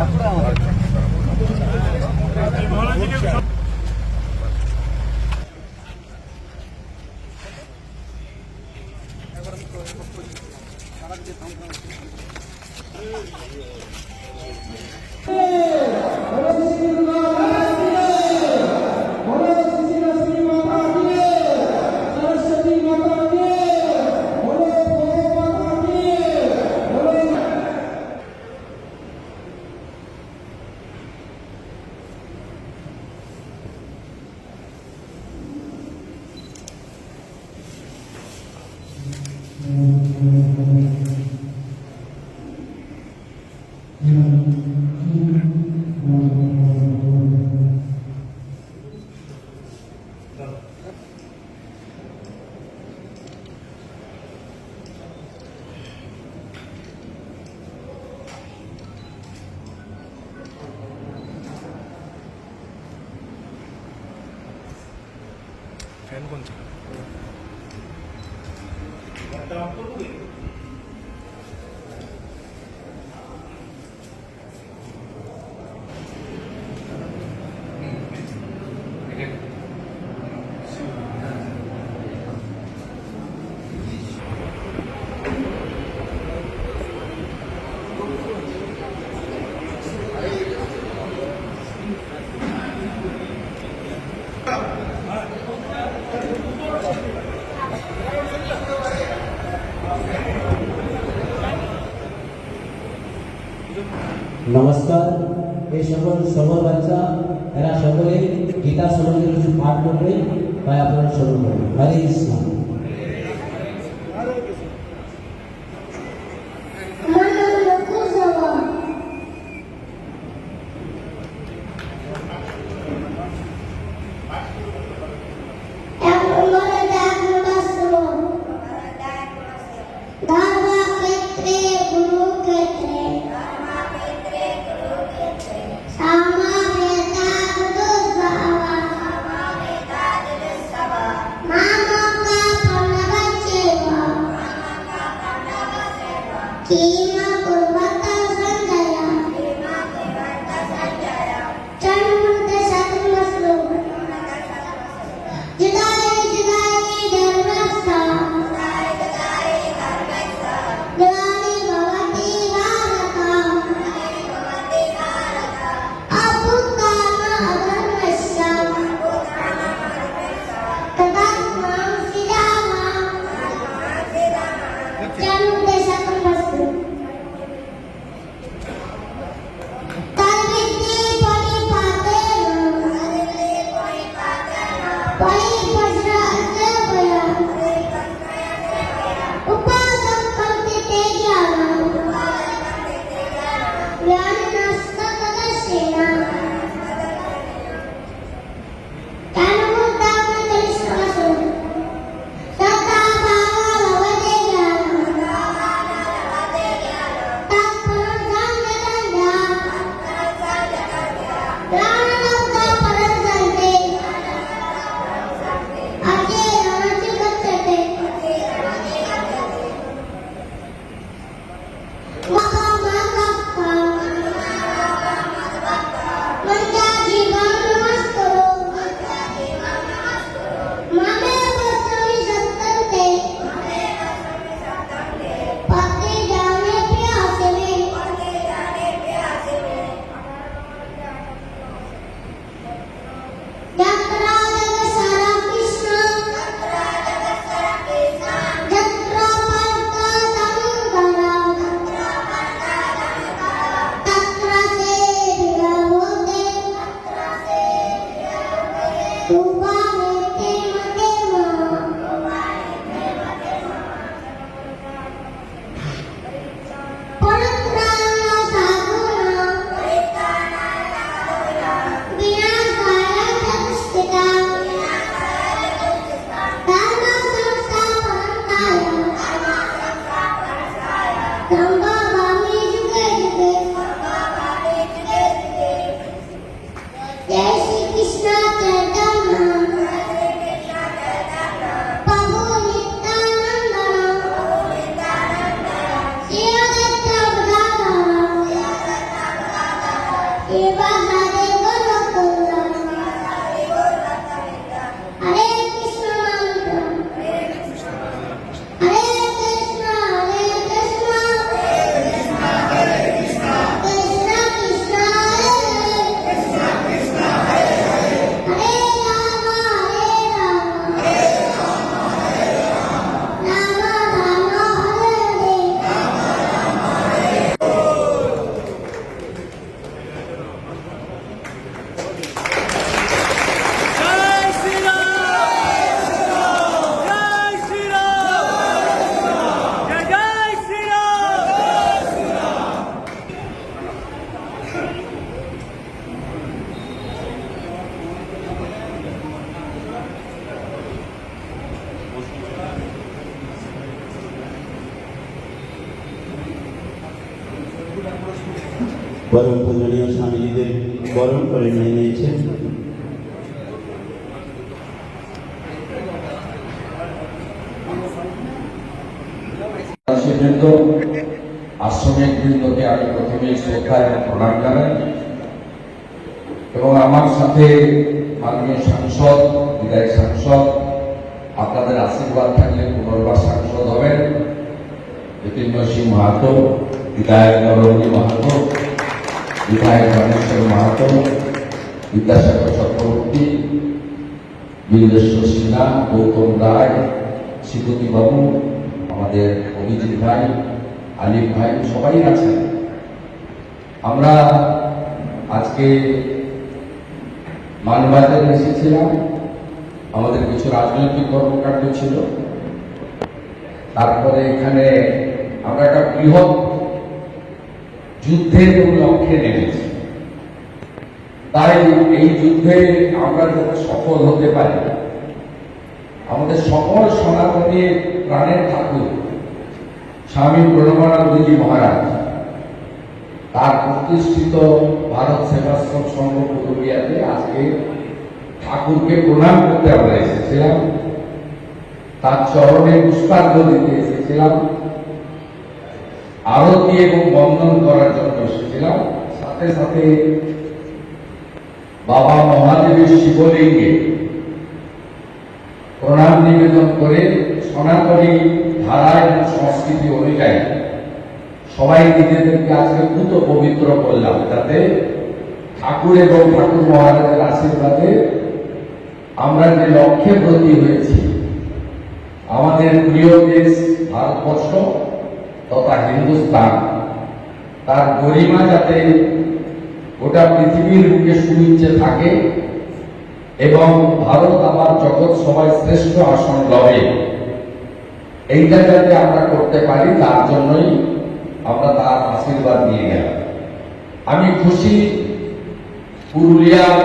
అప్పుడు নমস্কার এই সকল সবল বাচ্চা এরা সকলে গীতা সম্বন্ধে কিছু পাঠ করবে তাই আপনারা শ্রবণ করবেন হরে কৃষ্ণ। ধর্মক্ষেত্রে Bye. বরণ করে নিয়ে নিয়েছেন আশ্রমিক বৃন্দকে আমি শ্রদ্ধা এবং প্রণাম জানাই। এবং আমার সাথে মাননীয় সাংসদ, বিধায়ক সাংসদ, আপনাদের আশীর্বাদ থাকলে পুনর্বার সাংসদ হবেন। জ্যোতির্ময় সিং মাহাতো, বিধায়ক নরহরি মাহাতো। বিধায়ক গণেশ্বর মাহাতো বিদ্যাসাগর চক্রবর্তী বীরেশ্বর সিনহা গৌতম রায় বাবু আমাদের অভিজিৎ ভাই আলিফ ভাই সবাই আছেন আমরা আজকে মানবাজারে এসেছিলাম। আমাদের কিছু রাজনৈতিক কর্মকাণ্ড ছিল। তারপরে এখানে আমরা একটা বৃহৎ যুদ্ধের লক্ষ্যে নেমেছি। তাই এই যুদ্ধে আমরা যাতে সফল হতে পারি। আমাদের সকল সনাতনী প্রাণের ঠাকুর, স্বামী প্রণবানন্দজি মহারাজ, তার প্রতিষ্ঠিত ভারত সেবাশ্রম সংঘ পুরুলিয়াতে আজকে ঠাকুরকে প্রণাম করতে আমরা এসেছিলাম। তার চরণে পুষ্পার্ঘ দিতে এসেছিলাম। আরতি এবং বন্দন করার জন্য এসেছিলাম। সাথে সাথে বাবা মহাদেবের শিবলিঙ্গে প্রণাম নিবেদন করে সনাতনী ধারা এবং সংস্কৃতি অনুযায়ী সবাই নিজেদেরকে আজকে পুত পবিত্র করলাম। যাতে ঠাকুর এবং ঠাকুর মহারাজের আশীর্বাদে আমরা যে লক্ষ্যে ব্রতী হয়েছি, আমাদের প্রিয় দেশ ভারতবর্ষ তথা হিন্দুস্তান। তার গরিমা যাতে গোটা পৃথিবীর বুকে সুইচ্ছে থাকে এবং ভারত আমার জগৎ সবাই শ্রেষ্ঠ আসন লবে। এইটা যাতে আমরা করতে পারি, তার জন্যই আমরা তার আশীর্বাদ নিয়ে গেলাম। আমি খুশি পুরুলিয়ার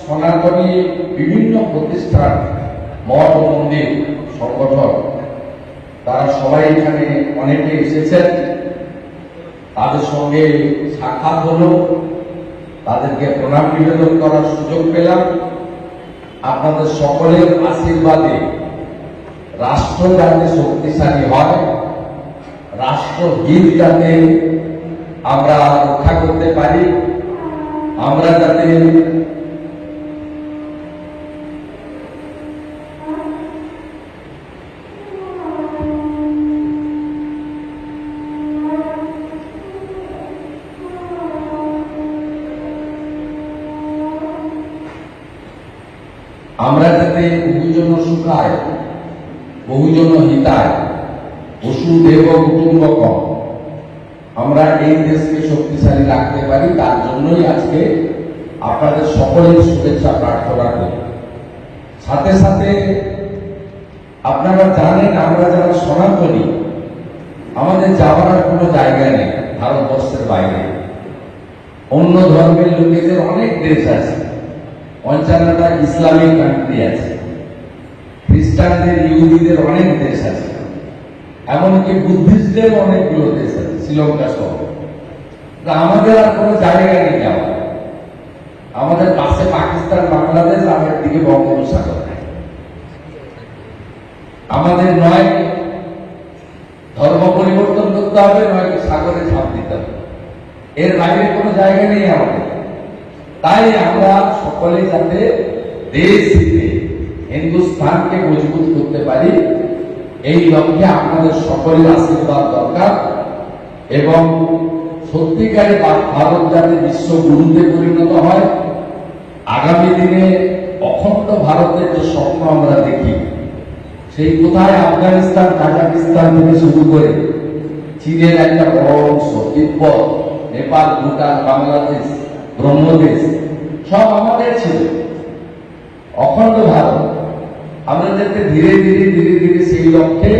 সনাতনী বিভিন্ন প্রতিষ্ঠান, মঠ মন্দির, সংগঠন তারা সবাই এখানে অনেকে এসেছেন। তাদের সঙ্গে সাক্ষাৎ হলো। তাদেরকে প্রণাম নিবেদন করার সুযোগ পেলাম। আপনাদের সকলের আশীর্বাদে রাষ্ট্র যাতে শক্তিশালী হয় রাষ্ট্রহিত যাতে আমরা রক্ষা করতে পারি, আমরা যাতে বসুদেব আমরা এই দেশকে শক্তিশালী রাখতে পারি, তার জন্যই আজকে আপনাদের সকলের শুভেচ্ছা প্রার্থনা করি। সাথে সাথে আপনারা জানেন, আমরা যারা সনাতনী, আমাদের যাওয়ার কোনো জায়গা নেই ভারতবর্ষের বাইরে। অন্য ধর্মের লোকেদের অনেক দেশ আছে পঞ্চান্নটা ইসলামিক কান্ট্রি আছে, খ্রিস্টানদের, ইহুদিদের অনেক দেশ আছে। এমনকি বুদ্ধিস্টদের অনেকগুলো দেশ আছে, শ্রীলঙ্কা সহ। আমাদের আর কোনো জায়গা নেই যাওয়া আমাদের। পাশে পাকিস্তান, বাংলাদেশ আমার দিকে বঙ্গোপসাগর আমাদের নয় ধর্ম পরিবর্তন করতে হবে, নয় সাগরে ঝাঁপ দিতে হবে। এর বাইরে কোনো জায়গা নেই আমাদের। তাই আমরা সকলে যাতে দেশ হিতে হিন্দুস্তানকে মজবুত করতে পারি এই লক্ষ্যে আপনাদের সকলের আশীর্বাদ দরকার এবং সত্যিকারে ভারত যাতে বিশ্বগুরুতে পরিণত হয়, আগামী দিনে অখণ্ড ভারতের যে স্বপ্ন আমরা দেখি, সেই কোথায় আফগানিস্তান, কাজাকিস্তান থেকে শুরু করে চীনের একটা বড় অংশ, তিব্বত, নেপাল, ভুটান, বাংলাদেশ, ব্রহ্মদেশ, সব আমাদের ছিল। অখণ্ড ভারত যাতে ধীরে ধীরে ধীরে লক্ষ্যে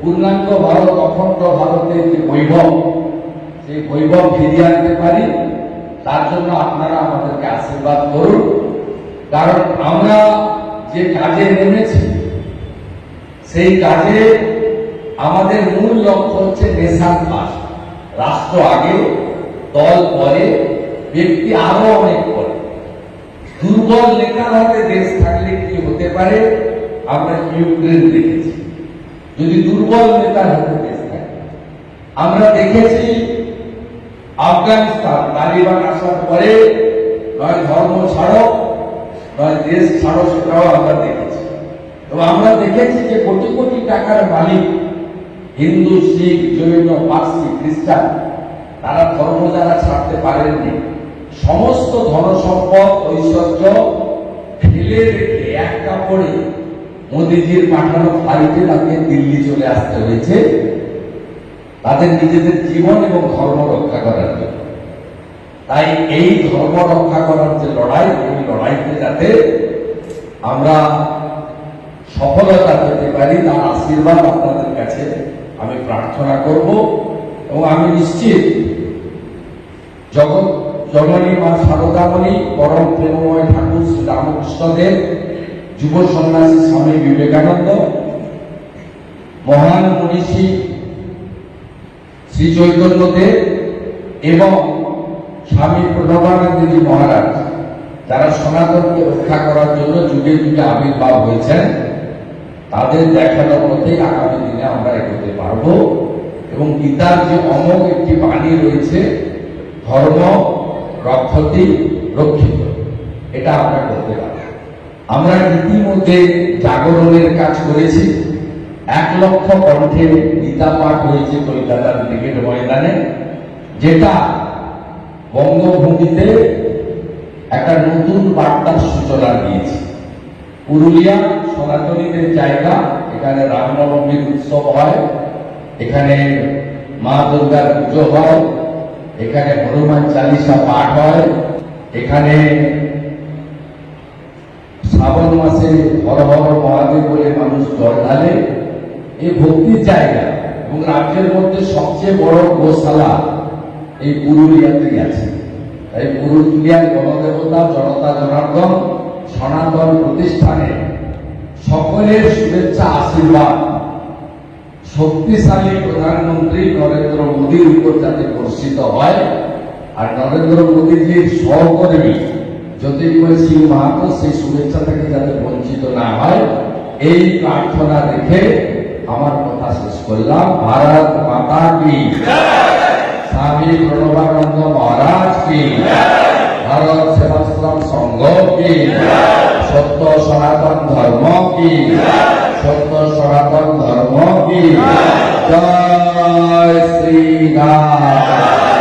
পূর্ণাঙ্গ ভারত, অখণ্ড ভারতের যে বৈভব, সেই বৈভব ফিরিয়ে আনতে পারি। তার জন্য আপনারা আমাদেরকে আশীর্বাদ করুন। কারণ আমরা যে কাজে নেমেছি, সেই কাজে আমাদের মূল লক্ষ্য হচ্ছে নেশান ফার্স্ট রাষ্ট্র আগে, দল পরে, ব্যক্তি আরও অনেক পরে। দুর্বল নেতার হাতে দেশ থাকলে কি হতে পারে? আমরা ইউক্রেন দেখেছি। যদি দুর্বল নেতার হাতে দেশ থাকে আমরা দেখেছি আফগানিস্তান, তালিবান আসার পরে নয় ধর্ম ছাড়ো, নয় দেশ ছাড়ো, সেটাও আমরা দেখেছি। এবং আমরা দেখেছি যে কোটি কোটি টাকার মালিক হিন্দু, শিখ, জৈন, পার্সি, খ্রিস্টান, তারা ধর্ম যারা ছাড়তে পারেননি, সমস্ত ধনসম্পদ, ঐশ্বর্য ফেলে রেখে এক কাপড়ে মোদিজির পাঠানো ফাইটে তাকে দিল্লি চলে আসতে হয়েছে। তাদের নিজেদের জীবন এবং ধর্ম রক্ষা করার জন্য। তাই এই ধর্ম রক্ষা করার যে লড়াই, এই লড়াইতে যাতে আমরা সফলতা পেতে পারি, তার আশীর্বাদ আপনাদের কাছে আমি প্রার্থনা করব এবং আমি নিশ্চিত জগৎ জননী মা সারদামণি, পরম প্রেমময় ঠাকুর শ্রী রামকৃষ্ণদেব যুব সন্ন্যাসী স্বামী বিবেকানন্দ, মহান মনীষী শ্রী চৈতন্যদেব এবং স্বামী প্রণবানন্দজি মহারাজ, যারা সনাতনকে রক্ষা করার জন্য যুগে যুগে আবির্ভাব হয়েছেন, তাদের দেখানোর মধ্যেই আগামী দিনে আমরা এগোতে পারব এবং গীতার যে অমোঘ একটি বাণী রয়েছে, ধর্ম রক্ষতি রক্ষিত, এটা আমরা করতে পারি আমরা ইতিমধ্যে জাগরণের কাজ করেছি। এক লক্ষ কণ্ঠে গীতা পাঠ হয়েছে কলকাতার ক্রিকেট ময়দানে, যেটা বঙ্গভূমিতে একটা নতুন বার্তার সূচনা দিয়েছে। পুরুলিয়া সনাতনীদের জায়গা, এখানে রামনবমীর উৎসব হয়, এখানে মা দুর্গার পুজো হয়, এখানে হনুমান চালিসা পাঠ হয়, এখানে শ্রাবণ মাসে হর হর মহাদেব বলে মানুষ জল ঢালে। এই ভক্তির জায়গা এবং রাজ্যের মধ্যে সবচেয়ে বড় গোশালা এই পুরুলিয়াতেই আছে। তাই পুরুলিয়ার গণদেবতা, জনতা জনার্দন, সনাতন প্রতিষ্ঠানে সকলের শুভেচ্ছা, আশীর্বাদ। শক্তিশালী প্রধানমন্ত্রী নরেন্দ্র মোদীর উপর যাতে বর্ষিত হয়, আর নরেন্দ্র মোদীজির সহকর্মী জ্যোতির্ময় সিং মাহাতো, সেই শুভেচ্ছা থেকে যাতে বঞ্চিত না হয়, এই প্রার্থনা রেখে আমার কথা শেষ করলাম। ভারত মাতা কি? স্বামী প্রণবানন্দ মহারাজ কি? ভারত সেবাশ্রম সংঘ কি? সত্য সনাতন ধর্ম কি? সত্য সনাতন ধর্ম কি? জয় শ্রী রাম।